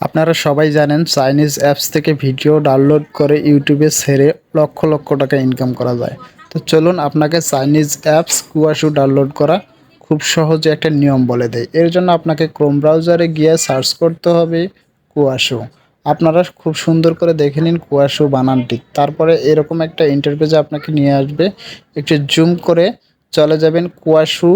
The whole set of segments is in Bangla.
আপনারা সবাই জানেন চাইনিজ অ্যাপস থেকে ভিডিও ডাউনলোড করে ইউটিউবে ছেড়ে লক্ষ লক্ষ টাকা ইনকাম করা যায়। তো চলুন আপনাকে চাইনিজ অ্যাপস কুয়াশু ডাউনলোড করা খুব সহজে একটা নিয়ম বলে দেয় এর জন্য আপনাকে ক্রোম ব্রাউজারে গিয়ে সার্চ করতে হবে কুয়াশু। আপনারা খুব সুন্দর করে দেখে নিন কুয়াশু বানানটি। তারপরে এরকম একটা ইন্টারপেজে আপনাকে নিয়ে আসবে। একটু জুম করে চলে যাবেন কুয়াশু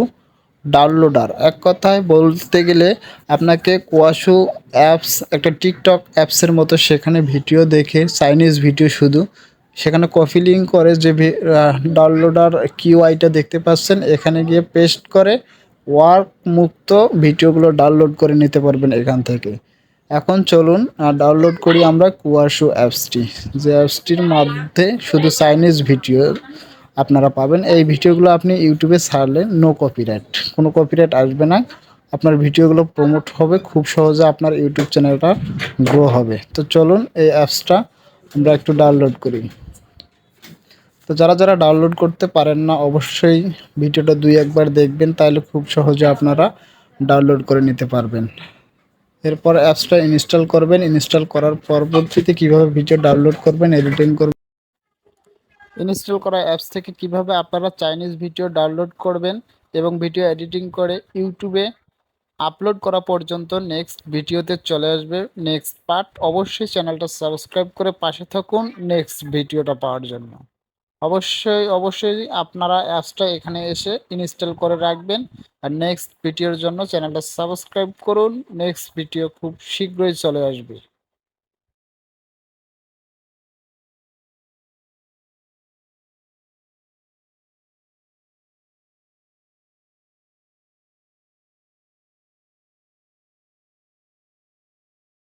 ডাউনলোডার। এক কথায় বলতে গেলে আপনাকে কোয়াশু অ্যাপস, একটা টিকটক অ্যাপসের মতো সেখানে ভিডিও দেখে, চাইনিজ ভিডিও শুধু, সেখানে কপি লিঙ্ক করে যে ডাউনলোডার কিউআইটা দেখতে পাচ্ছেন, এখানে গিয়ে পেস্ট করে ওয়ার্ক মুক্ত ভিডিওগুলো ডাউনলোড করে নিতে পারবেন এখান থেকে। এখন চলুন ডাউনলোড করি আমরা কুয়াশু অ্যাপসটি। যে অ্যাপসটির মধ্যে শুধু চাইনিজ ভিডিও আপনারা পাবেন। এই ভিডিওগুলো আপনি ইউটিউবে ছাড়লে নো কপিরাইট কোনো কপিরাইট আসবে না। আপনার ভিডিওগুলো প্রমোট হবে, খুব সহজে আপনার ইউটিউব চ্যানেলটা গ্রো হবে। তো চলুন এই অ্যাপসটা আমরা একটু ডাউনলোড করি। তো যারা যারা ডাউনলোড করতে পারেন না, অবশ্যই ভিডিওটা দুই একবার দেখবেন, তাহলে খুব সহজে আপনারা ডাউনলোড করে নিতে পারবেন। এরপর অ্যাপসটা ইনস্টল করবেন। ইনস্টল করার পরবর্তীতে কীভাবে ভিডিও ডাউনলোড করবেন এডিটিং করবেন ইনস্টল করা অ্যাপস থেকে কীভাবে আপনারা চাইনিজ ভিডিও ডাউনলোড করবেন এবং ভিডিও এডিটিং করে ইউটিউবে আপলোড করা পর্যন্ত নেক্সট ভিডিওতে চলে আসবে। নেক্সট পার্ট, অবশ্যই চ্যানেলটা সাবস্ক্রাইব করে পাশে থাকুন নেক্সট ভিডিওটা পাওয়ার জন্য। অবশ্যই অবশ্যই আপনারা অ্যাপসটা এখানে এসে ইনস্টল করে রাখবেন আর নেক্সট ভিডিওর জন্য চ্যানেলটা সাবস্ক্রাইব করুন। নেক্সট ভিডিও খুব শীঘ্রই চলে আসবে।